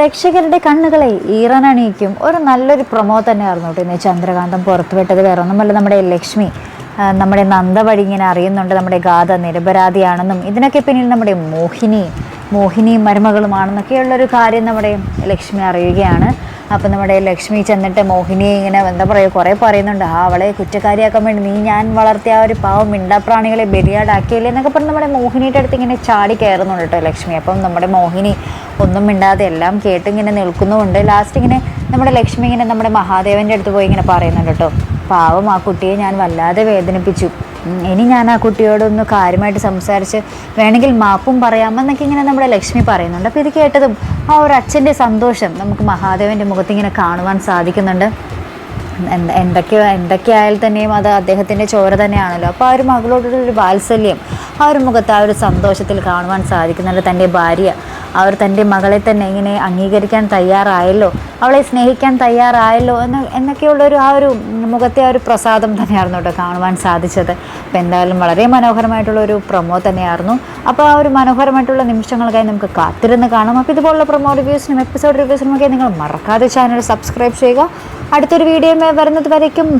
പ്രേക്ഷകരുടെ കണ്ണുകളെ ഈറനണിയിക്കും ഒരു നല്ലൊരു പ്രൊമോ തന്നെയായിരുന്നു കേട്ടോ ഇന്ന് ചന്ദ്രകാന്തം പുറത്തുവിട്ടത്. വേറെ ഒന്നുമല്ല നമ്മുടെ ലക്ഷ്മി നമ്മുടെ നന്ദ വഴി ഇങ്ങനെ അറിയുന്നുണ്ട്. നമ്മുടെ ഗാഥ നിരപരാധിയാണെന്നും ഇതിനൊക്കെ പിന്നിൽ നമ്മുടെ മോഹിനി മോഹിനിയും മരുമകളുമാണെന്നൊക്കെയുള്ളൊരു കാര്യം നമ്മുടെ ലക്ഷ്മി അറിയുകയാണ്. അപ്പം നമ്മുടെ ലക്ഷ്മി ചെന്നിട്ട് മോഹിനിയെ ഇങ്ങനെ എന്താ പറയുക കുറേ പറയുന്നുണ്ട്. ആ അവളെ കുറ്റക്കാരിയാക്കാൻ വേണ്ടി നീ ഞാൻ വളർത്തിയ ആ ഒരു പാവം മിണ്ടാപ്രാണികളെ ബലിയാടാക്കിയില്ലേ എന്നൊക്കെ പറഞ്ഞ് നമ്മുടെ മോഹിനിയുടെ അടുത്ത് ഇങ്ങനെ ചാടി കയറുന്നുണ്ട് കേട്ടോ ലക്ഷ്മി. അപ്പം നമ്മുടെ മോഹിനി ഒന്നും മിണ്ടാതെ എല്ലാം കേട്ട് ഇങ്ങനെ നിൽക്കുന്നുമുണ്ട്. ലാസ്റ്റ് ഇങ്ങനെ നമ്മുടെ ലക്ഷ്മി ഇങ്ങനെ നമ്മുടെ മഹാദേവന്റെ അടുത്ത് പോയി ഇങ്ങനെ പറയുന്നുണ്ട് കേട്ടോ പാവം ആ കുട്ടിയെ ഞാൻ വല്ലാതെ വേദനിപ്പിച്ചു. ഇനി ഞാൻ ആ കുട്ടിയോടൊന്ന് കാര്യമായിട്ട് സംസാരിച്ച് വേണമെങ്കിൽ മാപ്പും പറയാമെന്നൊക്കെ ഇങ്ങനെ നമ്മുടെ ലക്ഷ്മി പറയുന്നുണ്ട്. അപ്പോൾ ഇത് കേട്ടതും ആ ഒരു അച്ഛന്റെ സന്തോഷം നമുക്ക് മഹാദേവന്റെ മുഖത്ത് ഇങ്ങനെ കാണുവാൻ സാധിക്കുന്നുണ്ട്. എന്ത- എന്തൊക്കെയോ എന്തൊക്കെയായാൽ തന്നെയും അത് അദ്ദേഹത്തിന്റെ ചോര തന്നെയാണല്ലോ. അപ്പോൾ ആ ഒരു മകളോടുള്ളൊരു വാത്സല്യം ആ ഒരു മുഖത്ത് ആ ഒരു സന്തോഷത്തിൽ കാണുവാൻ സാധിക്കുന്നുണ്ട് തന്റെ ഭാര്യ. അവർ തന്റെ മകളെ തന്നെ ഇങ്ങനെ അംഗീകരിക്കാൻ തയ്യാറായല്ലോ അവളെ സ്നേഹിക്കാൻ തയ്യാറായല്ലോ എന്ന് എന്നൊക്കെയുള്ളൊരു ആ ഒരു മുഖത്തെ ആ ഒരു പ്രസാദം തന്നെയായിരുന്നു കേട്ടോ കാണുവാൻ സാധിച്ചത്. അപ്പം എന്തായാലും വളരെ മനോഹരമായിട്ടുള്ള ഒരു പ്രൊമോ തന്നെയായിരുന്നു. അപ്പോൾ ആ ഒരു മനോഹരമായിട്ടുള്ള നിമിഷങ്ങൾക്കായി നമുക്ക് കാത്തിരുന്ന് കാണാം. അപ്പോൾ ഇതുപോലുള്ള പ്രൊമോ റിവ്യൂസിനും എപ്പിസോഡ് റിവ്യൂസിനും ഒക്കെ നിങ്ങൾ മറക്കാതെ ചാനൽ സബ്സ്ക്രൈബ് ചെയ്യുക. അടുത്തൊരു വീഡിയോയുമായി വരുന്നത് വരയ്ക്കും.